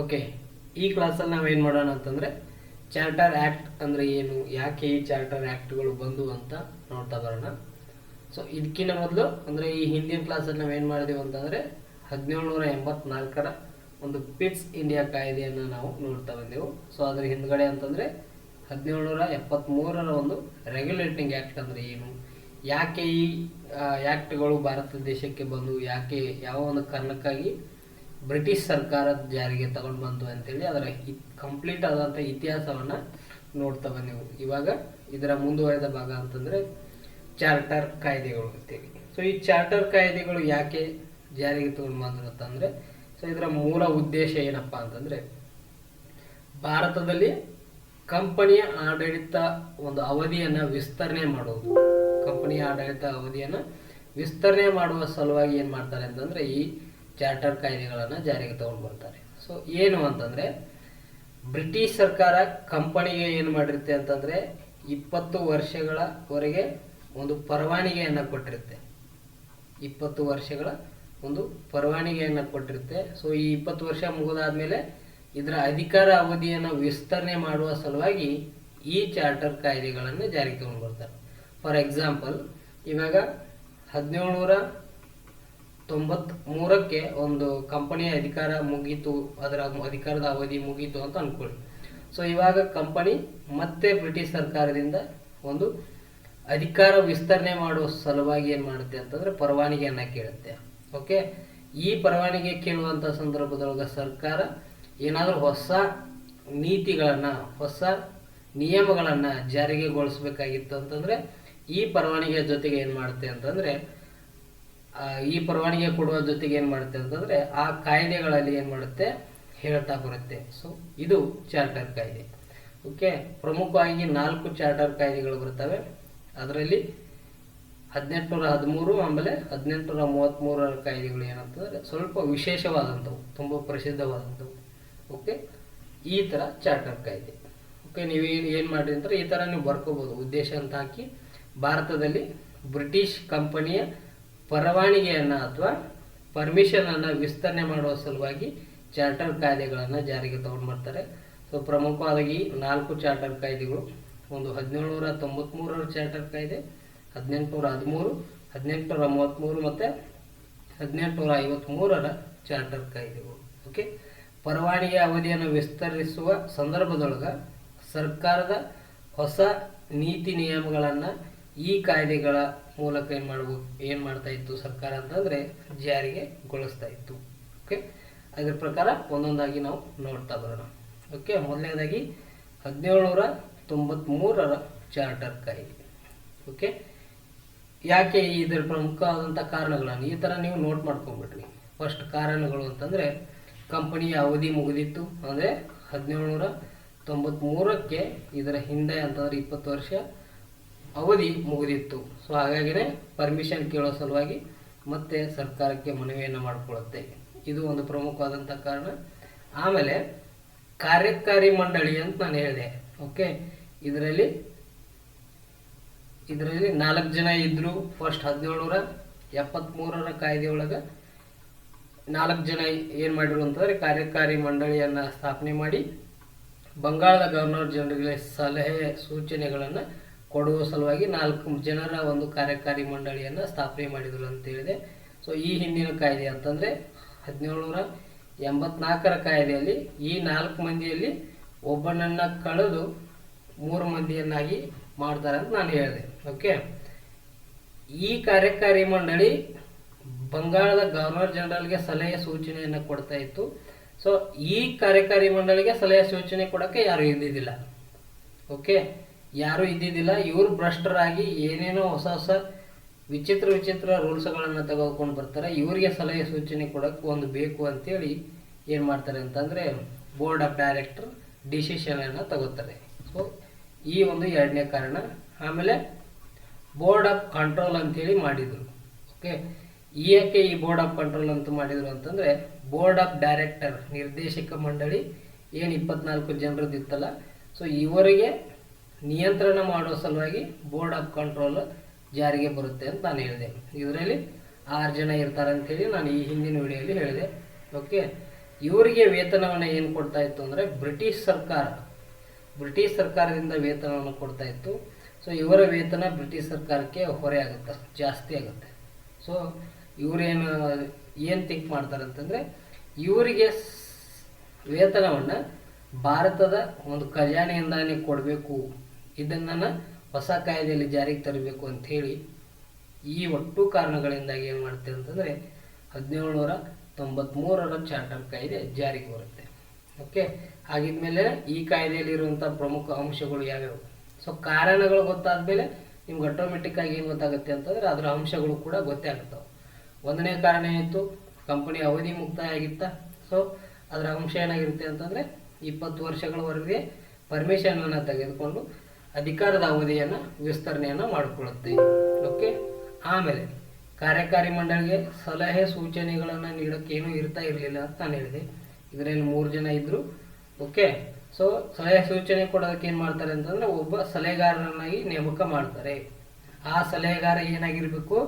Okay ಈ ಕ್ಲಾಸಲ್ಲಿ ನಾವೇನು ಮಾಡೋಣ ಅಂತಂದರೆ ಚಾರ್ಟರ್ ಆ್ಯಕ್ಟ್ ಅಂದರೆ ಏನು, ಯಾಕೆ ಈ ಚಾರ್ಟರ್ ಆ್ಯಕ್ಟ್ಗಳು ಬಂದು ಅಂತ ನೋಡ್ತಾ ಬರೋಣ. ಸೊ ಇದಕ್ಕಿಂತ ಮೊದಲು ಅಂದರೆ ಈ ಹಿಂದಿನ ಕ್ಲಾಸಲ್ಲಿ ನಾವೇನು ಮಾಡಿದೀವಿ ಅಂತಂದರೆ ಹದಿನೇಳುನೂರ ಎಂಬತ್ನಾಲ್ಕರ ಒಂದು ಪಿಟ್ಸ್ ಇಂಡಿಯಾ ಕಾಯ್ದೆಯನ್ನು ನಾವು ನೋಡ್ತಾ ಬಂದೆವು. ಸೊ ಅದರ ಹಿಂದ್ಗಡೆ ಅಂತಂದರೆ ಹದಿನೇಳುನೂರ ಎಪ್ಪತ್ತ್ಮೂರರ ಒಂದು ರೆಗ್ಯುಲೇಟಿಂಗ್ ಆ್ಯಕ್ಟ್ ಅಂದರೆ ಏನು, ಯಾಕೆ ಈ ಆ್ಯಕ್ಟ್ಗಳು ಭಾರತ ದೇಶಕ್ಕೆ ಬಂದು, ಯಾಕೆ ಯಾವ ಒಂದು ಕಾರಣಕ್ಕಾಗಿ ಬ್ರಿಟಿಷ್ ಸರ್ಕಾರ ಜಾರಿಗೆ ತಗೊಂಡು ಬಂತು ಅಂತೇಳಿ ಅದರ ಕಂಪ್ಲೀಟ್ ಆದಂಥ ಇತಿಹಾಸವನ್ನು ನೋಡ್ತಾ ನೀವು. ಇವಾಗ ಇದರ ಮುಂದುವರೆದ ಭಾಗ ಅಂತಂದರೆ ಚಾರ್ಟರ್ ಕಾಯ್ದೆಗಳು ಅಂತೇಳಿ. ಸೊ ಈ ಚಾರ್ಟರ್ ಕಾಯ್ದೆಗಳು ಯಾಕೆ ಜಾರಿಗೆ ತಗೊಂಡು ಬಂದ್ರು ಅಂತಂದರೆ ಸೊ ಇದರ ಮೂಲ ಉದ್ದೇಶ ಏನಪ್ಪ ಅಂತಂದರೆ, ಭಾರತದಲ್ಲಿ ಕಂಪನಿಯ ಆಡಳಿತ ಒಂದು ಅವಧಿಯನ್ನು ವಿಸ್ತರಣೆ ಮಾಡೋದು. ಕಂಪನಿಯ ಆಡಳಿತ ಅವಧಿಯನ್ನು ವಿಸ್ತರಣೆ ಮಾಡುವ ಸಲುವಾಗಿ ಏನು ಮಾಡ್ತಾರೆ ಅಂತಂದರೆ, ಈ ಚಾರ್ಟರ್ ಕಾಯ್ದೆಗಳನ್ನು ಜಾರಿಗೆ ತಗೊಂಡು ಬರ್ತಾರೆ. ಸೊ ಏನು ಅಂತಂದರೆ, ಬ್ರಿಟಿಷ್ ಸರ್ಕಾರ ಕಂಪನಿಗೆ ಏನು ಮಾಡಿರುತ್ತೆ ಅಂತಂದರೆ, ಇಪ್ಪತ್ತು ವರ್ಷಗಳವರೆಗೆ ಒಂದು ಪರವಾನಿಗೆಯನ್ನು ಕೊಟ್ಟಿರುತ್ತೆ. ಇಪ್ಪತ್ತು ವರ್ಷಗಳ ಒಂದು ಪರವಾನಿಗೆಯನ್ನು ಕೊಟ್ಟಿರುತ್ತೆ. ಸೊ ಈ ಇಪ್ಪತ್ತು ವರ್ಷ ಮುಗಿದಾದ್ಮೇಲೆ ಇದರ ಅಧಿಕಾರ ಅವಧಿಯನ್ನು ವಿಸ್ತರಣೆ ಮಾಡುವ ಸಲುವಾಗಿ ಈ ಚಾರ್ಟರ್ ಕಾಯ್ದೆಗಳನ್ನು ಜಾರಿಗೆ ತಗೊಂಡು ಬರ್ತಾರೆ. ಫಾರ್ ಎಕ್ಸಾಂಪಲ್ ಇವಾಗ ಹದಿನೇಳುನೂರ ತೊಂಬತ್ ಮೂರಕ್ಕೆ ಒಂದು ಕಂಪನಿಯ ಅಧಿಕಾರ ಮುಗೀತು, ಅದರ ಅಧಿಕಾರದ ಅವಧಿ ಮುಗೀತು ಅಂತ ಅನ್ಕೊಳ್ಳಿ. ಸೊ ಇವಾಗ ಕಂಪನಿ ಮತ್ತೆ ಬ್ರಿಟಿಷ್ ಸರ್ಕಾರದಿಂದ ಒಂದು ಅಧಿಕಾರ ವಿಸ್ತರಣೆ ಮಾಡುವ ಸಲುವಾಗಿ ಏನು ಮಾಡುತ್ತೆ ಅಂತಂದ್ರೆ ಪರವಾನಗಿಯನ್ನು ಕೇಳುತ್ತೆ. ಓಕೆ ಈ ಪರವಾನಿಗೆ ಕೇಳುವಂಥ ಸಂದರ್ಭದೊಳಗೆ ಸರ್ಕಾರ ಏನಾದರೂ ಹೊಸ ನೀತಿಗಳನ್ನು, ಹೊಸ ನಿಯಮಗಳನ್ನು ಜಾರಿಗೆಗೊಳಿಸ್ಬೇಕಾಗಿತ್ತು ಅಂತಂದರೆ ಈ ಪರವಾನಗಿಯ ಜೊತೆಗೆ ಏನು ಮಾಡುತ್ತೆ ಅಂತಂದ್ರೆ ಈ ಪರವಾನಿಗೆ ಕೊಡುವ ಜೊತೆಗೆ ಏನು ಮಾಡುತ್ತೆ ಅಂತಂದರೆ ಆ ಕಾಯ್ದೆಗಳಲ್ಲಿ ಏನು ಮಾಡುತ್ತೆ? ಹೇಳ್ತಾ ಬರುತ್ತೆ. ಸೊ ಇದು ಚಾರ್ಟರ್ ಕಾಯ್ದೆ ಓಕೆ ಪ್ರಮುಖವಾಗಿ ನಾಲ್ಕು ಚಾರ್ಟರ್ ಕಾಯ್ದೆಗಳು ಬರ್ತವೆ. ಅದರಲ್ಲಿ ಹದಿನೆಂಟುನೂರ ಹದಿಮೂರು, ಆಮೇಲೆ ಹದಿನೆಂಟುನೂರ ಮೂವತ್ತ್ಮೂರರ ಕಾಯ್ದೆಗಳು ಏನಂತಂದರೆ ಸ್ವಲ್ಪ ವಿಶೇಷವಾದಂಥವು, ತುಂಬ ಪ್ರಸಿದ್ಧವಾದಂಥವು. ಓಕೆ ಈ ಥರ ಚಾರ್ಟರ್ ಕಾಯ್ದೆ ಓಕೆ ನೀವು ಏನು ಏನು ಮಾಡಿರಿ ಅಂದರೆ ಈ ಥರ ನೀವು ಬರ್ಕೋಬೋದು. ಉದ್ದೇಶ ಅಂತ ಹಾಕಿ ಭಾರತದಲ್ಲಿ ಬ್ರಿಟಿಷ್ ಕಂಪನಿಯ ಪರವಾನಗಿಯನ್ನು ಅಥವಾ ಪರ್ಮಿಷನನ್ನು ವಿಸ್ತರಣೆ ಮಾಡುವ ಸಲುವಾಗಿ ಚಾರ್ಟರ್ ಕಾಯ್ದೆಗಳನ್ನು ಜಾರಿಗೆ ತಗೊಂಡು ಬರ್ತಾರೆ ಸೊ ಪ್ರಮುಖವಾಗಿ ನಾಲ್ಕು ಚಾರ್ಟರ್ ಕಾಯ್ದೆಗಳು. ಒಂದು ಹದಿನೇಳುನೂರ ತೊಂಬತ್ತ್ಮೂರರ ಚಾರ್ಟರ್ ಕಾಯ್ದೆ, ಹದಿನೆಂಟುನೂರ ಹದಿಮೂರು, ಹದಿನೆಂಟುನೂರ ಮೂವತ್ತ್ಮೂರು ಮತ್ತು ಹದಿನೆಂಟುನೂರ ಐವತ್ತ್ಮೂರರ ಚಾರ್ಟರ್ ಕಾಯ್ದೆಗಳು. ಓಕೆ ಪರವಾನಿಗೆ ಅವಧಿಯನ್ನು ವಿಸ್ತರಿಸುವ ಸಂದರ್ಭದೊಳಗೆ ಸರ್ಕಾರದ ಹೊಸ ನೀತಿ ನಿಯಮಗಳನ್ನು ಈ ಕಾಯ್ದೆಗಳ ಮೂಲಕ ಏನು ಮಾಡ್ಬೋದು ಏನು ಮಾಡ್ತಾ ಇತ್ತು ಸರ್ಕಾರ ಅಂತಂದರೆ ಜಾರಿಗೆ ಗೊಳಿಸ್ತಾ ಇತ್ತು. ಓಕೆ ಅದ್ರ ಪ್ರಕಾರ ಒಂದೊಂದಾಗಿ ನಾವು ನೋಡ್ತಾ ಬರೋಣ. ಓಕೆ ಮೊದಲನೇದಾಗಿ ಹದಿನೇಳುನೂರ ತೊಂಬತ್ತ್ಮೂರರ ಚಾರ್ಟರ್ ಕಾಯ್ದೆ. ಓಕೆ ಯಾಕೆ ಇದರ ಪ್ರಮುಖವಾದಂಥ ಕಾರಣಗಳನ್ನು ಈ ಥರ ನೀವು ನೋಟ್ ಮಾಡ್ಕೊಂಡ್ಬಿಟ್ರಿ. ಫಸ್ಟ್ ಕಾರಣಗಳು ಅಂತಂದರೆ ಕಂಪನಿಯ ಅವಧಿ ಮುಗಿದಿತ್ತು. ಅಂದರೆ ಹದಿನೇಳುನೂರ ತೊಂಬತ್ತ್ಮೂರಕ್ಕೆ ಇದರ ಹಿಂದೆ ಅಂತಂದ್ರೆ ಇಪ್ಪತ್ತು ವರ್ಷ ಅವಧಿ ಮುಗಿದಿತ್ತು. ಸೊ ಹಾಗಾಗಿನೇ ಪರ್ಮಿಷನ್ ಕೇಳೋ ಸಲುವಾಗಿ ಮತ್ತೆ ಸರ್ಕಾರಕ್ಕೆ ಮನವಿಯನ್ನು ಮಾಡಿಕೊಳ್ಳುತ್ತೆ. ಇದು ಒಂದು ಪ್ರಮುಖವಾದಂಥ ಕಾರಣ. ಆಮೇಲೆ ಕಾರ್ಯಕಾರಿ ಮಂಡಳಿ ಅಂತ ನಾನು ಹೇಳಿದೆ. ಓಕೆ ಇದರಲ್ಲಿ ಇದರಲ್ಲಿ ನಾಲ್ಕು ಜನ ಇದ್ರು. ಫಸ್ಟ್ ಹದಿನೇಳುನೂರ ಎಪ್ಪತ್ತ್ಮೂರರ ಕಾಯ್ದೆ ನಾಲ್ಕು ಜನ ಏನು ಮಾಡಿರು ಅಂತಂದರೆ ಕಾರ್ಯಕಾರಿ ಮಂಡಳಿಯನ್ನು ಸ್ಥಾಪನೆ ಮಾಡಿ ಬಂಗಾಳದ ಗವರ್ನರ್ ಜನರಿಗೆ ಸಲಹೆ ಸೂಚನೆಗಳನ್ನು ಕೊಡುವ ಸಲುವಾಗಿ ನಾಲ್ಕು ಜನರ ಒಂದು ಕಾರ್ಯಕಾರಿ ಮಂಡಳಿಯನ್ನು ಸ್ಥಾಪನೆ ಮಾಡಿದರು ಅಂತ ಹೇಳಿದೆ. ಸೊ ಈ ಹಿಂದಿನ ಕಾಯ್ದೆ ಅಂತಂದರೆ ಹದಿನೇಳುನೂರ ಎಂಬತ್ನಾಲ್ಕರ ಕಾಯ್ದೆಯಲ್ಲಿ ಈ ನಾಲ್ಕು ಮಂದಿಯಲ್ಲಿ ಒಬ್ಬನನ್ನು ಕಳೆದು ಮೂರು ಮಂದಿಯನ್ನಾಗಿ ಮಾಡ್ತಾರೆ ಅಂತ ನಾನು ಹೇಳಿದೆ. ಓಕೆ ಈ ಕಾರ್ಯಕಾರಿ ಮಂಡಳಿ ಬಂಗಾಳದ ಗವರ್ನರ್ ಜನರಲ್ಗೆ ಸಲಹೆ ಸೂಚನೆಯನ್ನು ಕೊಡ್ತಾ ಇತ್ತು. ಸೊ ಈ ಕಾರ್ಯಕಾರಿ ಮಂಡಳಿಗೆ ಸಲಹೆ ಸೂಚನೆ ಕೊಡೋಕ್ಕೆ ಯಾರು ಇದ್ದಿದ್ದಿಲ್ಲ ಓಕೆ ಯಾರು ಇದ್ದಿದ್ದಿಲ್ಲ ಇವರು ಭ್ರಷ್ಟರಾಗಿ ಏನೇನೋ ಹೊಸ ಹೊಸ ವಿಚಿತ್ರ ವಿಚಿತ್ರ ರೂಲ್ಸ್ಗಳನ್ನು ತೆಗೆದುಕೊಂಡು ಬರ್ತಾರೆ. ಇವರಿಗೆ ಸಲಹೆ ಸೂಚನೆ ಕೊಡೋಕ್ಕೆ ಒಂದು ಬೇಕು ಅಂತೇಳಿ ಏನು ಮಾಡ್ತಾರೆ ಅಂತಂದರೆ ಬೋರ್ಡ್ ಆಫ್ ಡೈರೆಕ್ಟರ್ ಡಿಸಿಷನನ್ನು ತಗೋತಾರೆ. ಸೊ ಈ ಒಂದು ಎರಡನೇ ಕಾರಣ. ಆಮೇಲೆ ಬೋರ್ಡ್ ಆಫ್ ಕಂಟ್ರೋಲ್ ಅಂತೇಳಿ ಮಾಡಿದರು. ಓಕೆ ಏಕೆ ಈ ಬೋರ್ಡ್ ಆಫ್ ಕಂಟ್ರೋಲ್ ಅಂತ ಮಾಡಿದರು ಅಂತಂದರೆ ಬೋರ್ಡ್ ಆಫ್ ಡೈರೆಕ್ಟರ್ ನಿರ್ದೇಶಕ ಮಂಡಳಿ ಏನು ಇಪ್ಪತ್ನಾಲ್ಕು ಜನರದ್ದು ಇತ್ತಲ್ಲ ಸೊ ಇವರಿಗೆ ನಿಯಂತ್ರಣ ಮಾಡುವ ಸಲುವಾಗಿ ಬೋರ್ಡ್ ಆಫ್ ಕಂಟ್ರೋಲ್ ಜಾರಿಗೆ ಬರುತ್ತೆ ಅಂತ ನಾನು ಹೇಳಿದೆ. ಇದರಲ್ಲಿ ಆರು ಜನ ಇರ್ತಾರೆ ಅಂತೇಳಿ ನಾನು ಈ ಹಿಂದಿನ ವಿಡಿಯೋಲಿ ಹೇಳಿದೆ. ಓಕೆ ಇವರಿಗೆ ವೇತನವನ್ನು ಏನು ಕೊಡ್ತಾ ಇತ್ತು ಅಂದರೆ ಬ್ರಿಟಿಷ್ ಸರ್ಕಾರ. ಬ್ರಿಟಿಷ್ ಸರ್ಕಾರದಿಂದ ವೇತನವನ್ನು ಕೊಡ್ತಾ ಇತ್ತು. ಸೊ ಇವರ ವೇತನ ಬ್ರಿಟಿಷ್ ಸರ್ಕಾರಕ್ಕೆ ಹೊರೆ ಆಗುತ್ತೆ, ಜಾಸ್ತಿ ಆಗುತ್ತೆ. ಸೊ ಇವರೇನು, ಏನು ಥಿಂಕ್ ಮಾಡ್ತಾರೆ ಅಂತಂದರೆ ಇವರಿಗೆ ವೇತನವನ್ನು ಭಾರತದ ಒಂದು ಖಜಾನೆಯಿಂದಾನೇ ಕೊಡಬೇಕು. ಇದನ್ನು ಹೊಸ ಕಾಯ್ದೆಯಲ್ಲಿ ಜಾರಿಗೆ ತರಬೇಕು ಅಂತ ಹೇಳಿ ಈ ಒಟ್ಟು ಕಾರಣಗಳಿಂದಾಗಿ ಏನು ಮಾಡ್ತೇವೆ ಅಂತಂದರೆ ಹದಿನೇಳುನೂರ ತೊಂಬತ್ತ್ಮೂರರ ಚಾರ್ಟರ್ ಕಾಯ್ದೆ ಜಾರಿಗೆ ಬರುತ್ತೆ. ಓಕೆ ಹಾಗಿದ್ಮೇಲೆ ಈ ಕಾಯ್ದೆಯಲ್ಲಿರುವಂಥ ಪ್ರಮುಖ ಅಂಶಗಳು ಯಾವ್ಯಾವು? ಸೊ ಕಾರಣಗಳು ಗೊತ್ತಾದ ಮೇಲೆ ನಿಮ್ಗೆ ಆಟೋಮೆಟಿಕ್ಕಾಗಿ ಏನು ಗೊತ್ತಾಗುತ್ತೆ ಅಂತಂದರೆ ಅದರ ಅಂಶಗಳು ಕೂಡ ಗೊತ್ತೇ ಆಗ್ತಾವೆ ಒಂದನೇ ಕಾರಣ ಏನಿತ್ತು? ಕಂಪನಿ ಅವಧಿ ಮುಕ್ತಾಯ ಆಗಿತ್ತ? ಸೊ ಅದರ ಅಂಶ ಏನಾಗಿರುತ್ತೆ ಅಂತಂದರೆ ಇಪ್ಪತ್ತು ವರ್ಷಗಳವರೆಗೆ ಪರ್ಮಿಷನನ್ನು ತೆಗೆದುಕೊಂಡು ಅಧಿಕಾರದ ಅವಧಿಯನ್ನು ವಿಸ್ತರಣೆಯನ್ನು ಮಾಡಿಕೊಳ್ಳುತ್ತೆ ಓಕೆ ಆಮೇಲೆ ಕಾರ್ಯಕಾರಿ ಮಂಡಳಿಗೆ ಸಲಹೆ ಸೂಚನೆಗಳನ್ನು ನೀಡೋಕ್ಕೆ ಏನೂ ಇರ್ತಾ ಇರಲಿಲ್ಲ ಅಂತ ನಾನು ಹೇಳಿದೆ. ಇದರಲ್ಲಿ ಮೂರು ಜನ ಇದ್ದರು ಓಕೆ ಸೊ ಸಲಹೆ ಸೂಚನೆ ಕೊಡೋದಕ್ಕೆ ಏನು ಮಾಡ್ತಾರೆ ಅಂತಂದರೆ ಒಬ್ಬ ಸಲಹೆಗಾರನಾಗಿ ನೇಮಕ ಮಾಡ್ತಾರೆ. ಆ ಸಲಹೆಗಾರ ಏನಾಗಿರಬೇಕು?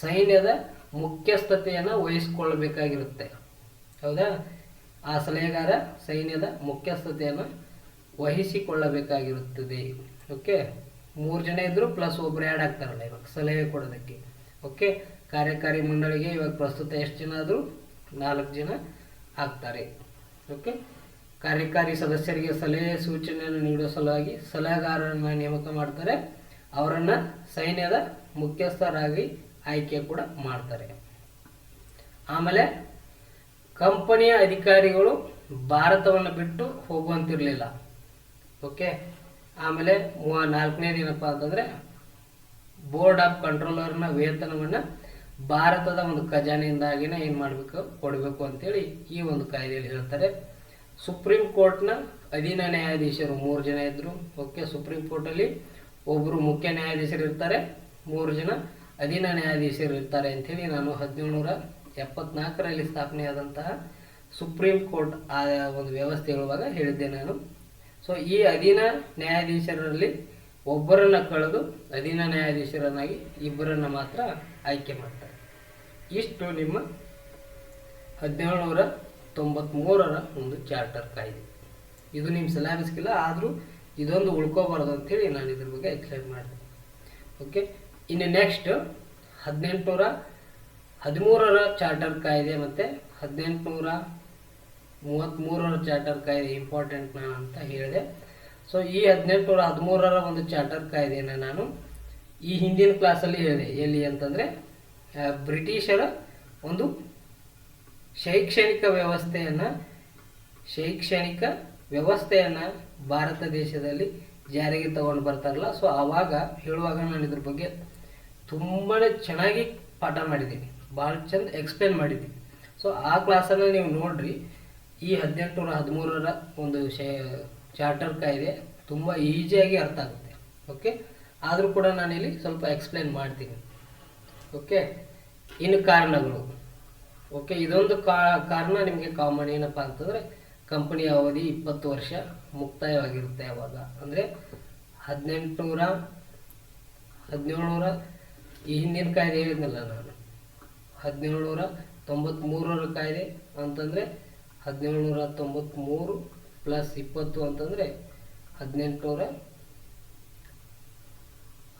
ಸೈನ್ಯದ ಮುಖ್ಯಸ್ಥತೆಯನ್ನು ವಹಿಸ್ಕೊಳ್ಬೇಕಾಗಿರುತ್ತೆ. ಹೌದಾ? ಆ ಸಲಹೆಗಾರ ಸೈನ್ಯದ ಮುಖ್ಯಸ್ಥತೆಯನ್ನು ವಹಿಸಿಕೊಳ್ಳಬೇಕಾಗಿರುತ್ತದೆ. ಓಕೆ ಮೂರು ಜನ ಇದ್ದರೂ ಪ್ಲಸ್ ಒಬ್ರು ಆ್ಯಡ್ ಆಗ್ತಾರಲ್ಲ ಇವಾಗ ಸಲಹೆ ಕೊಡೋದಕ್ಕೆ. ಓಕೆ ಕಾರ್ಯಕಾರಿ ಮಂಡಳಿಗೆ ಇವಾಗ ಪ್ರಸ್ತುತ ಎಷ್ಟು ಜನ ಆದರೂ ನಾಲ್ಕು ಜನ ಆಗ್ತಾರೆ. ಓಕೆ ಕಾರ್ಯಕಾರಿ ಸದಸ್ಯರಿಗೆ ಸಲಹೆ ಸೂಚನೆಯನ್ನು ನೀಡುವ ಸಲುವಾಗಿ ಸಲಹೆಗಾರರನ್ನು ನೇಮಕ ಮಾಡ್ತಾರೆ. ಅವರನ್ನು ಸೈನ್ಯದ ಮುಖ್ಯಸ್ಥರಾಗಿ ಆಯ್ಕೆ ಕೂಡ ಮಾಡ್ತಾರೆ. ಆಮೇಲೆ ಕಂಪನಿಯ ಅಧಿಕಾರಿಗಳು ಭಾರತವನ್ನು ಬಿಟ್ಟು ಹೋಗುವಂತಿರಲಿಲ್ಲ. ಓಕೆ ಆಮೇಲೆ ಮೂವ, ನಾಲ್ಕನೇದು ಏನಪ್ಪ ಅಂತಂದರೆ ಬೋರ್ಡ್ ಆಫ್ ಕಂಟ್ರೋಲರ್ನ ವೇತನವನ್ನು ಭಾರತದ ಒಂದು ಖಜಾನೆಯಿಂದಾಗಿನೇ ಏನು ಮಾಡಬೇಕು, ಕೊಡಬೇಕು ಅಂತೇಳಿ ಈ ಒಂದು ಕಾಯ್ದೆಯಲ್ಲಿ ಹೇಳ್ತಾರೆ. ಸುಪ್ರೀಂ ಕೋರ್ಟ್ನ ಅಧೀನ ನ್ಯಾಯಾಧೀಶರು ಮೂರು ಜನ ಇದ್ದರು ಓಕೆ ಸುಪ್ರೀಂ ಕೋರ್ಟಲ್ಲಿ ಒಬ್ಬರು ಮುಖ್ಯ ನ್ಯಾಯಾಧೀಶರು ಇರ್ತಾರೆ, ಮೂರು ಜನ ಅಧೀನ ನ್ಯಾಯಾಧೀಶರು ಇರ್ತಾರೆ ಅಂಥೇಳಿ ನಾನು ಹದಿನೇಳುನೂರ ಎಪ್ಪತ್ನಾಲ್ಕರಲ್ಲಿ ಸ್ಥಾಪನೆಯಾದಂತಹ ಸುಪ್ರೀಂ ಕೋರ್ಟ್ ಆ ಒಂದು ವ್ಯವಸ್ಥೆ ಹೇಳುವಾಗ ಹೇಳಿದ್ದೆ ನಾನು. ಸೊ ಈ ಅಧೀನ ನ್ಯಾಯಾಧೀಶರಲ್ಲಿ ಒಬ್ಬರನ್ನು ಕಳೆದು ಅಧೀನ ನ್ಯಾಯಾಧೀಶರನ್ನಾಗಿ ಇಬ್ಬರನ್ನು ಮಾತ್ರ ಆಯ್ಕೆ ಮಾಡ್ತಾರೆ. ಇಷ್ಟು ನಿಮ್ಮ ಹದಿನೇಳುನೂರ ತೊಂಬತ್ತ್ಮೂರರ ಒಂದು ಚಾರ್ಟರ್ ಕಾಯ್ದೆ. ಇದು ನಿಮ್ಮ ಸಿಲಾಬಸ್ಗಿಲ್ಲ ಆದರೂ ಇದೊಂದು ಉಳ್ಕೋಬಾರ್ದು ಅಂತೇಳಿ ನಾನು ಇದ್ರ ಬಗ್ಗೆ ಎಕ್ಸ್ಪ್ಲೈನ್ ಮಾಡಿದೆ. ಓಕೆ ಇನ್ನು ನೆಕ್ಸ್ಟ್ ಹದಿನೆಂಟುನೂರ ಹದಿಮೂರರ ಚಾರ್ಟರ್ ಕಾಯ್ದೆ ಮತ್ತು ಹದಿನೆಂಟುನೂರ ಮೂವತ್ತ್ಮೂರರ ಚಾರ್ಟರ್ ಕಾಯ್ದೆ ಇಂಪಾರ್ಟೆಂಟ್ ನಾನು ಅಂತ ಹೇಳಿದೆ. ಸೊ ಈ ಹದಿನೆಂಟುನೂರ ಹದಿಮೂರರ ಒಂದು ಚಾರ್ಟರ್ ಕಾಯ್ದೆಯನ್ನು ನಾನು ಈ ಹಿಂದಿನ ಕ್ಲಾಸಲ್ಲಿ ಹೇಳಿದೆ. ಎಲ್ಲಿ ಅಂತಂದರೆ ಬ್ರಿಟಿಷರ ಒಂದು ಶೈಕ್ಷಣಿಕ ವ್ಯವಸ್ಥೆಯನ್ನು ಶೈಕ್ಷಣಿಕ ವ್ಯವಸ್ಥೆಯನ್ನು ಭಾರತ ದೇಶದಲ್ಲಿ ಜಾರಿಗೆ ತಗೊಂಡು ಬರ್ತಾರಲ್ಲ ಸೊ ಆವಾಗ ಹೇಳುವಾಗ ನಾನು ಇದ್ರ ಬಗ್ಗೆ ತುಂಬಾ ಚೆನ್ನಾಗಿ ಪಾಠ ಮಾಡಿದ್ದೀನಿ. ಭಾಳ ಚಂದ ಎಕ್ಸ್ಪ್ಲೇನ್ ಮಾಡಿದ್ದೀನಿ. ಸೊ ಆ ಕ್ಲಾಸನ್ನು ನೀವು ನೋಡ್ರಿ. ಈ ಹದಿನೆಂಟುನೂರ ಹದಿಮೂರರ ಒಂದು ಶೇ ಚಾರ್ಟರ್ ಕಾಯ್ದೆ ತುಂಬ ಈಸಿಯಾಗಿ ಅರ್ಥ ಆಗುತ್ತೆ. ಓಕೆ ಆದರೂ ಕೂಡ ನಾನಿಲ್ಲಿ ಸ್ವಲ್ಪ ಎಕ್ಸ್ಪ್ಲೇನ್ ಮಾಡ್ತೀನಿ. ಓಕೆ ಇನ್ನು ಕಾರಣಗಳು. ಓಕೆ ಇದೊಂದು ಕಾರಣ ನಿಮಗೆ ಕಾಮನ್ ಏನಪ್ಪ ಅಂತಂದರೆ ಕಂಪನಿ ಅವಧಿ ಇಪ್ಪತ್ತು ವರ್ಷ ಮುಕ್ತಾಯವಾಗಿರುತ್ತೆ ಅವಾಗ. ಅಂದರೆ ಹದಿನೆಂಟುನೂರ ಹದಿನೇಳುನೂರ, ಈ ಹಿಂದಿನ ಕಾಯ್ದೆ ಹೇಳಿದ್ನಲ್ಲ ನಾನು. ಹದಿನೇಳುನೂರ ತೊಂಬತ್ತ್ಮೂರರ ಕಾಯ್ದೆ ಅಂತಂದರೆ ಹದಿನೇಳುನೂರ ತೊಂಬತ್ತ್ಮೂರು ಪ್ಲಸ್ ಇಪ್ಪತ್ತು ಅಂತಂದರೆ ಹದಿನೆಂಟುನೂರ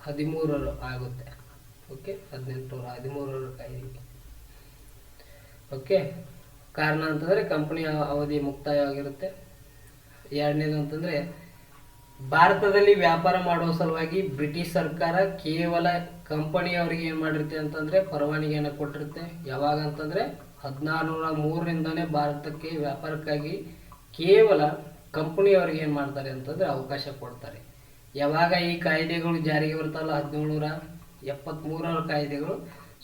ಹದಿಮೂರರು ಆಗುತ್ತೆ. ಓಕೆ ಹದಿನೆಂಟುನೂರ ಹದಿಮೂರರ ಕಾಯ್ದೆ ಓಕೆ ಕಾರಣ ಅಂತಂದರೆ ಕಂಪನಿಯ ಅವಧಿ ಮುಕ್ತಾಯ ಆಗಿರುತ್ತೆ ಎರಡನೇದು ಅಂತಂದರೆ ಭಾರತದಲ್ಲಿ ವ್ಯಾಪಾರ ಮಾಡುವ ಸಲುವಾಗಿ ಬ್ರಿಟಿಷ್ ಸರ್ಕಾರ ಕೇವಲ ಕಂಪನಿಯವರಿಗೆ ಏನು ಮಾಡಿರುತ್ತೆ ಅಂತಂದರೆ ಪರವಾನಗಿಯನ್ನು ಕೊಟ್ಟಿರುತ್ತೆ. ಯಾವಾಗ ಅಂತಂದರೆ ಹದಿನಾರುನೂರ ಮೂರರಿಂದನೇ ಭಾರತಕ್ಕೆ ವ್ಯಾಪಾರಕ್ಕಾಗಿ ಕೇವಲ ಕಂಪ್ನಿಯವ್ರಿಗೆ ಏನು ಮಾಡ್ತಾರೆ ಅಂತಂದರೆ ಅವಕಾಶ ಕೊಡ್ತಾರೆ. ಯಾವಾಗ ಈ ಕಾಯ್ದೆಗಳು ಜಾರಿಗೆ ಬರ್ತಲ್ಲ ಹದಿನೇಳುನೂರ ಎಪ್ಪತ್ತ್ಮೂರರ ಕಾಯ್ದೆಗಳು.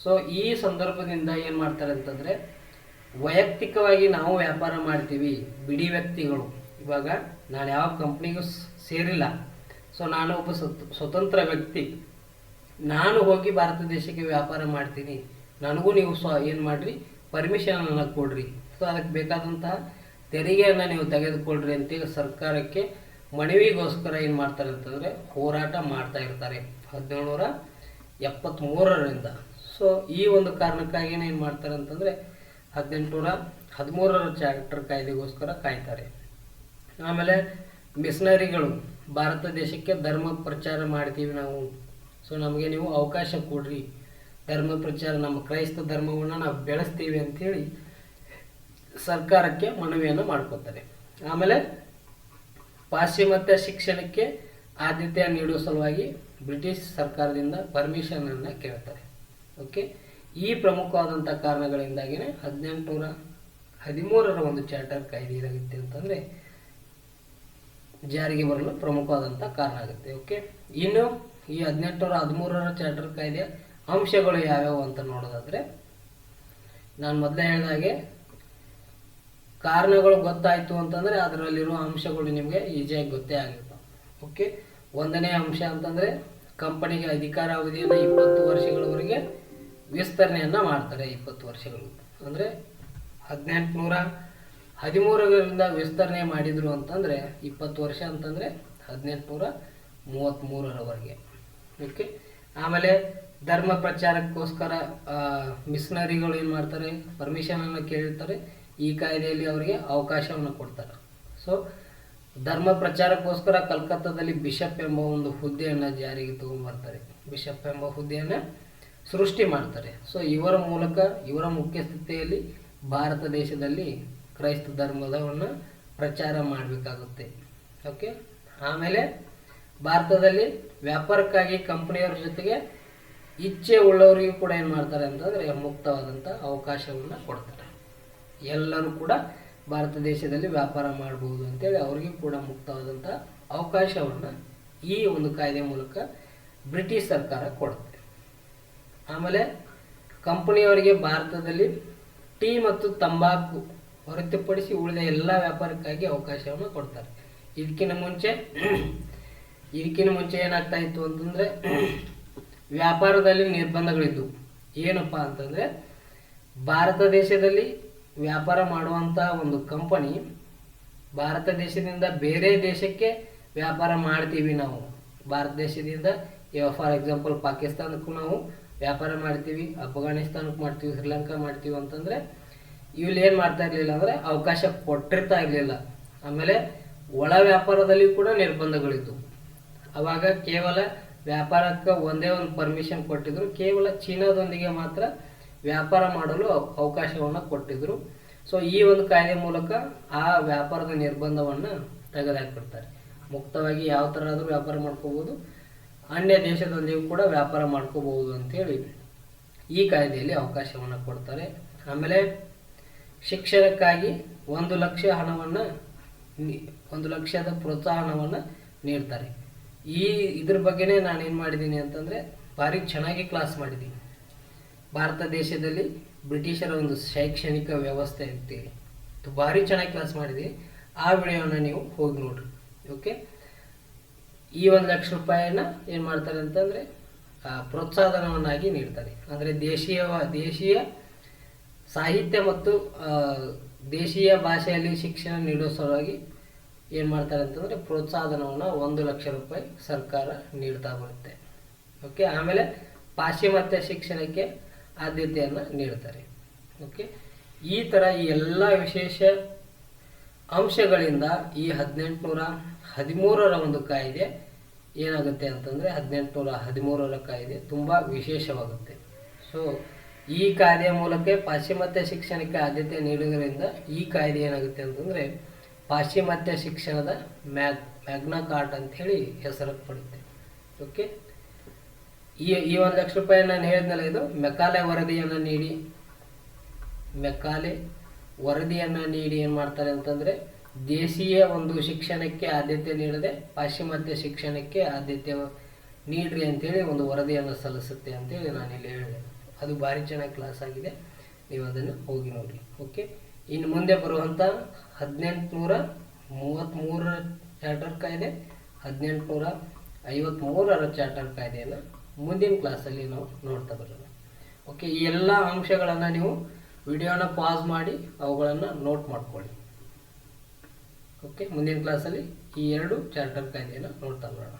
ಸೊ ಈ ಸಂದರ್ಭದಿಂದ ಏನು ಮಾಡ್ತಾರೆ ಅಂತಂದರೆ ವೈಯಕ್ತಿಕವಾಗಿ ನಾವು ವ್ಯಾಪಾರ ಮಾಡ್ತೀವಿ, ಬಿಡಿ ವ್ಯಕ್ತಿಗಳು. ಇವಾಗ ನಾನು ಯಾವ ಕಂಪ್ನಿಗೂ ಸೇರಿಲ್ಲ. ಸೊ ನಾನು ಒಬ್ಬ ಸ್ವತ್, ಸ್ವತಂತ್ರ ವ್ಯಕ್ತಿ. ನಾನು ಹೋಗಿ ಭಾರತ ದೇಶಕ್ಕೆ ವ್ಯಾಪಾರ ಮಾಡ್ತೀನಿ. ನನಗೂ ನೀವು ಸ್ವ, ಏನು ಮಾಡಿರಿ? ಪರ್ಮಿಷನನ್ನು ಕೊಡ್ರಿ. ಸೊ ಅದಕ್ಕೆ ಬೇಕಾದಂತಹ ತೆರಿಗೆಯನ್ನು ನೀವು ತೆಗೆದುಕೊಳ್ರಿ ಅಂತೇಳಿ ಸರ್ಕಾರಕ್ಕೆ ಮನವಿಗೋಸ್ಕರ ಏನು ಮಾಡ್ತಾರೆ ಅಂತಂದರೆ ಹೋರಾಟ ಮಾಡ್ತಾ ಇರ್ತಾರೆ. ಹದಿನೇಳುನೂರ ಎಪ್ಪತ್ತ್ಮೂರರಿಂದ ಸೊ ಈ ಒಂದು ಕಾರಣಕ್ಕಾಗಿನೇ ಏನು ಮಾಡ್ತಾರೆ ಅಂತಂದರೆ ಹದಿನೆಂಟುನೂರ ಹದಿಮೂರರ ಚಾರ್ಟರ್ ಕಾಯ್ದೆಗೋಸ್ಕರ ಕಾಯ್ತಾರೆ. ಆಮೇಲೆ ಮಿಷನರಿಗಳು ಭಾರತ ದೇಶಕ್ಕೆ ಧರ್ಮ ಪ್ರಚಾರ ಮಾಡ್ತೀವಿ ನಾವು. ಸೊ ನಮಗೆ ನೀವು ಅವಕಾಶ ಕೊಡ್ರಿ. ಧರ್ಮ ಪ್ರಚಾರ, ನಮ್ಮ ಕ್ರೈಸ್ತ ಧರ್ಮವನ್ನು ನಾವು ಬೆಳೆಸ್ತೀವಿ ಅಂಥೇಳಿ ಸರ್ಕಾರಕ್ಕೆ ಮನವಿಯನ್ನು ಮಾಡ್ಕೋತಾರೆ. ಆಮೇಲೆ ಪಾಶ್ಚಿಮಾತ್ಯ ಶಿಕ್ಷಣಕ್ಕೆ ಆದ್ಯತೆ ನೀಡುವ ಸಲುವಾಗಿ ಬ್ರಿಟಿಷ್ ಸರ್ಕಾರದಿಂದ ಪರ್ಮಿಷನ್ ಅನ್ನ ಕೇಳ್ತಾರೆ. ಓಕೆ ಈ ಪ್ರಮುಖವಾದಂಥ ಕಾರಣಗಳಿಂದಾಗಿನೇ ಹದಿನೆಂಟುನೂರ ಹದಿಮೂರರ ಒಂದು ಚಾರ್ಟರ್ ಕಾಯ್ದೆ ಏನಾಗುತ್ತೆ ಅಂತಂದ್ರೆ ಜಾರಿಗೆ ಬರಲು ಪ್ರಮುಖವಾದಂಥ ಕಾರಣ ಆಗುತ್ತೆ. ಓಕೆ ಇನ್ನು ಈ ಹದಿನೆಂಟುನೂರ ಹದಿಮೂರರ ಚಾರ್ಟರ್ ಕಾಯ್ದೆಯ ಅಂಶಗಳು ಯಾವ್ಯಾವು ಅಂತ ನೋಡೋದಾದ್ರೆ, ನಾನು ಮೊದಲೇ ಹೇಳಿದಾಗೆ ಕಾರಣಗಳು ಗೊತ್ತಾಯ್ತು ಅಂತಂದ್ರೆ ಅದರಲ್ಲಿರುವ ಅಂಶಗಳು ನಿಮಗೆ ಈಜಿಯಾಗಿ ಗೊತ್ತೇ ಆಗುತ್ತೆ ಓಕೆ ಒಂದನೇ ಅಂಶ ಅಂತಂದ್ರೆ ಕಂಪನಿಗೆ ಅಧಿಕಾರ ಅವಧಿಯನ್ನು ಇಪ್ಪತ್ತು ವರ್ಷಗಳವರೆಗೆ ವಿಸ್ತರಣೆಯನ್ನ ಮಾಡ್ತಾರೆ ಇಪ್ಪತ್ತು ವರ್ಷಗಳು. ಅಂದ್ರೆ ಹದಿನೆಂಟುನೂರ ಹದಿಮೂರರಿಂದ ವಿಸ್ತರಣೆ ಮಾಡಿದ್ರು ಅಂತಂದ್ರೆ ಇಪ್ಪತ್ತು ವರ್ಷ ಅಂತಂದ್ರೆ ಹದಿನೆಂಟುನೂರ ಮೂವತ್ತ್ಮೂರರವರೆಗೆ ಓಕೆ ಆಮೇಲೆ ಧರ್ಮ ಪ್ರಚಾರಕ್ಕೋಸ್ಕರ ಮಿಷನರಿಗಳು ಏನು ಮಾಡ್ತಾರೆ, ಪರ್ಮಿಷನನ್ನು ಕೇಳಿರ್ತಾರೆ ಈ ಕಾಯ್ದೆಯಲ್ಲಿ ಅವರಿಗೆ ಅವಕಾಶವನ್ನು ಕೊಡ್ತಾರೆ. ಸೊ ಧರ್ಮ ಪ್ರಚಾರಕ್ಕೋಸ್ಕರ ಕಲ್ಕತ್ತಾದಲ್ಲಿ ಬಿಷಪ್ ಎಂಬ ಒಂದು ಹುದ್ದೆಯನ್ನು ಜಾರಿಗೆ ತಗೊಂಡ್ಬರ್ತಾರೆ ಬಿಷಪ್ ಎಂಬ ಹುದ್ದೆಯನ್ನು ಸೃಷ್ಟಿ ಮಾಡ್ತಾರೆ. ಸೊ ಇವರ ಮೂಲಕ, ಇವರ ಮುಖ್ಯಸ್ಥತೆಯಲ್ಲಿ ಭಾರತ ದೇಶದಲ್ಲಿ ಕ್ರೈಸ್ತ ಧರ್ಮದವನ್ನು ಪ್ರಚಾರ ಮಾಡಬೇಕಾಗುತ್ತೆ. ಓಕೆ ಆಮೇಲೆ ಭಾರತದಲ್ಲಿ ವ್ಯಾಪಾರಕ್ಕಾಗಿ ಕಂಪ್ನಿಯವರ ಜೊತೆಗೆ ಇಚ್ಛೆ ಉಳ್ಳವರಿಗೂ ಕೂಡ ಏನು ಮಾಡ್ತಾರೆ ಅಂತಂದರೆ ಮುಕ್ತವಾದಂಥ ಅವಕಾಶವನ್ನು ಕೊಡ್ತಾರೆ. ಎಲ್ಲರೂ ಕೂಡ ಭಾರತ ದೇಶದಲ್ಲಿ ವ್ಯಾಪಾರ ಮಾಡ್ಬೋದು ಅಂತೇಳಿ ಅವ್ರಿಗೆ ಕೂಡ ಮುಕ್ತವಾದಂಥ ಅವಕಾಶವನ್ನು ಈ ಒಂದು ಕಾಯ್ದೆ ಮೂಲಕ ಬ್ರಿಟಿಷ್ ಸರ್ಕಾರ ಕೊಡುತ್ತೆ. ಆಮೇಲೆ ಕಂಪನಿಯವರಿಗೆ ಭಾರತದಲ್ಲಿ ಟೀ ಮತ್ತು ತಂಬಾಕು ಹೊರತುಪಡಿಸಿ ಉಳಿದ ಎಲ್ಲ ವ್ಯಾಪಾರಕ್ಕಾಗಿ ಅವಕಾಶವನ್ನು ಕೊಡ್ತಾರೆ. ಇದಕ್ಕಿಂತ ಮುಂಚೆ ಇದಕ್ಕಿಂತ ಮುಂಚೆ ಏನಾಗ್ತಾ ಇತ್ತು ಅಂತಂದ್ರೆ ವ್ಯಾಪಾರದಲ್ಲಿ ನಿರ್ಬಂಧಗಳಿದ್ದವು ಏನಪ್ಪ ಅಂತಂದ್ರೆ, ಭಾರತ ದೇಶದಲ್ಲಿ ವ್ಯಾಪಾರ ಮಾಡುವಂತ ಒಂದು ಕಂಪನಿ ಭಾರತ ದೇಶದಿಂದ ಬೇರೆ ದೇಶಕ್ಕೆ ವ್ಯಾಪಾರ ಮಾಡ್ತೀವಿ ನಾವು. ಭಾರತ ದೇಶದಿಂದ ಫಾರ್ ಎಕ್ಸಾಂಪಲ್ ಪಾಕಿಸ್ತಾನಕ್ಕೂ ನಾವು ವ್ಯಾಪಾರ ಮಾಡ್ತೀವಿ, ಅಫ್ಘಾನಿಸ್ತಾನಕ್ಕೆ ಮಾಡ್ತೀವಿ, ಶ್ರೀಲಂಕಾ ಮಾಡ್ತೀವಿ ಅಂತಂದ್ರೆ ಇವ್ರು ಏನು ಮಾಡ್ತಾ ಇರಲಿಲ್ಲ ಅಂದ್ರೆ ಅವಕಾಶ ಕೊಟ್ಟಿರ್ತಾ ಇರಲಿಲ್ಲ. ಆಮೇಲೆ ಒಳ ವ್ಯಾಪಾರದಲ್ಲಿ ಕೂಡ ನಿರ್ಬಂಧಗಳಿತ್ತು ಅವಾಗ ಕೇವಲ ವ್ಯಾಪಾರಕ್ಕೆ ಒಂದೇ ಒಂದು ಪರ್ಮಿಷನ್ ಕೊಟ್ಟಿದ್ರು. ಕೇವಲ ಚೀನಾದೊಂದಿಗೆ ಮಾತ್ರ ವ್ಯಾಪಾರ ಮಾಡಲು ಅವಕಾಶವನ್ನು ಕೊಟ್ಟಿದ್ರು. ಸೊ ಈ ಒಂದು ಕಾಯ್ದೆ ಮೂಲಕ ಆ ವ್ಯಾಪಾರದ ನಿರ್ಬಂಧವನ್ನು ತೆಗೆದಾಕ್ಬಿಡ್ತಾರೆ ಮುಕ್ತವಾಗಿ ಯಾವ ಥರ ಆದರೂ ವ್ಯಾಪಾರ ಮಾಡ್ಕೋಬೋದು. ಅನ್ಯ ದೇಶದೊಂದಿಗೂ ಕೂಡ ವ್ಯಾಪಾರ ಮಾಡ್ಕೋಬಹುದು ಅಂತೇಳಿ ಈ ಕಾಯ್ದೆಯಲ್ಲಿ ಅವಕಾಶವನ್ನು ಕೊಡ್ತಾರೆ. ಆಮೇಲೆ ಶಿಕ್ಷಣಕ್ಕಾಗಿ ಒಂದು ಲಕ್ಷ ಹಣವನ್ನು ಒಂದು ಲಕ್ಷದ ಪ್ರೋತ್ಸಾಹನವನ್ನು ನೀಡ್ತಾರೆ. ಈ ಇದ್ರ ಬಗ್ಗೆನೇ ನಾನು ಏನು ಮಾಡಿದ್ದೀನಿ ಅಂತಂದರೆ ಭಾರಿ ಚೆನ್ನಾಗಿ ಕ್ಲಾಸ್ ಮಾಡಿದ್ದೀನಿ ಭಾರತ ದೇಶದಲ್ಲಿ ಬ್ರಿಟಿಷರ ಒಂದು ಶೈಕ್ಷಣಿಕ ವ್ಯವಸ್ಥೆ ಅಂತೇಳಿ. ಭಾರಿ ಚೆನ್ನಾಗಿ ಕ್ಲಾಸ್ ಮಾಡಿದ್ದೀನಿ ಆ ವಿಡಿಯೋನ ನೀವು ಹೋಗಿ ನೋಡ್ರಿ. ಓಕೆ ಈ ಒಂದು ಲಕ್ಷ ರೂಪಾಯಿನ ಏನು ಮಾಡ್ತಾರೆ ಅಂತಂದರೆ ಪ್ರೋತ್ಸಾಹನವನ್ನಾಗಿ ನೀಡ್ತಾರೆ. ಅಂದರೆ ದೇಶೀಯ ದೇಶೀಯ ಸಾಹಿತ್ಯ ಮತ್ತು ದೇಶೀಯ ಭಾಷೆಯಲ್ಲಿ ಶಿಕ್ಷಣ ನೀಡೋ ಸಲುವಾಗಿ ಏನು ಮಾಡ್ತಾರೆ ಅಂತಂದರೆ ಪ್ರೋತ್ಸಾಹನವನ್ನು ಒಂದು ಲಕ್ಷ ರೂಪಾಯಿ ಸರ್ಕಾರ ನೀಡ್ತಾ ಬರುತ್ತೆ. ಓಕೆ ಆಮೇಲೆ ಪಾಶ್ಚಿಮಾತ್ಯ ಶಿಕ್ಷಣಕ್ಕೆ ಆದ್ಯತೆಯನ್ನು ನೀಡ್ತಾರೆ. ಓಕೆ ಈ ಥರ ಈ ಎಲ್ಲ ವಿಶೇಷ ಅಂಶಗಳಿಂದ ಈ ಹದಿನೆಂಟುನೂರ ಹದಿಮೂರರ ಒಂದು ಕಾಯ್ದೆ ಏನಾಗುತ್ತೆ ಅಂತಂದರೆ ಹದಿನೆಂಟುನೂರ ಹದಿಮೂರರ ಕಾಯ್ದೆ ತುಂಬ ವಿಶೇಷವಾಗುತ್ತೆ. ಸೊ ಈ ಕಾಯ್ದೆಯ ಮೂಲಕ ಪಾಶ್ಚಿಮಾತ್ಯ ಶಿಕ್ಷಣಕ್ಕೆ ಆದ್ಯತೆ ನೀಡುವುದರಿಂದ ಈ ಕಾಯ್ದೆ ಏನಾಗುತ್ತೆ ಅಂತಂದರೆ ಪಾಶ್ಚಿಮಾತ್ಯ ಶಿಕ್ಷಣದ ಮ್ಯಾಗ್, ಮ್ಯಾಗ್ನಾ ಕಾರ್ಟ್ ಅಂತ ಹೇಳಿ ಹೆಸರು ಪಡುತ್ತೆ ಓಕೆ ಈ ಈ ಒಂದು ಲಕ್ಷ ರೂಪಾಯಿ ನಾನು ಹೇಳಿದ್ನಲ್ಲ ಇದು ಮೆಕಾಲೆ ವರದಿಯನ್ನು ನೀಡಿ. ಮೆಕಾಲೆ ವರದಿಯನ್ನು ನೀಡಿ ಏನು ಮಾಡ್ತಾರೆ ಅಂತಂದರೆ, ದೇಶೀಯ ಒಂದು ಶಿಕ್ಷಣಕ್ಕೆ ಆದ್ಯತೆ ನೀಡದೆ, ಪಾಶ್ಚಿಮಾತ್ಯ ಶಿಕ್ಷಣಕ್ಕೆ ಆದ್ಯತೆ ನೀಡ್ರಿ ಅಂತೇಳಿ ಒಂದು ವರದಿಯನ್ನು ಸಲ್ಲಿಸುತ್ತೆ ಅಂತೇಳಿ ನಾನು ಇಲ್ಲಿ ಹೇಳಿದೆ. ಅದು ಭಾರಿ ಚೆನ್ನಾಗಿ ಕ್ಲಾಸ್ ಆಗಿದೆ. ನೀವು ಅದನ್ನು ಹೋಗಿ ನೋಡಿ. ಓಕೆ ಇನ್ನು ಮುಂದೆ ಬರುವಂಥ ಹದಿನೆಂಟುನೂರ ಮೂವತ್ತ್ಮೂರರ ಚಾರ್ಟರ್ ಕಾಯ್ದೆ, ಹದಿನೆಂಟುನೂರ ಐವತ್ತ್ಮೂರರ ಚಾರ್ಟರ್ ಕಾಯ್ದೆಯನ್ನು ಮುಂದಿನ ಕ್ಲಾಸಲ್ಲಿ ನಾವು ನೋಡ್ತಾ ಬರೋಣ. ಓಕೆ ಈ ಎಲ್ಲ ಅಂಶಗಳನ್ನು ನೀವು ವಿಡಿಯೋನ ಪಾಸ್ ಮಾಡಿ, ಅವುಗಳನ್ನು ನೋಟ್ ಮಾಡ್ಕೊಳ್ಳಿ. ಓಕೆ ಮುಂದಿನ ಕ್ಲಾಸಲ್ಲಿ ಈ ಎರಡು ಚಾರ್ಟರ್ ಕಾಯ್ದೆಯನ್ನು ನೋಡ್ತಾ ಬರೋಣ.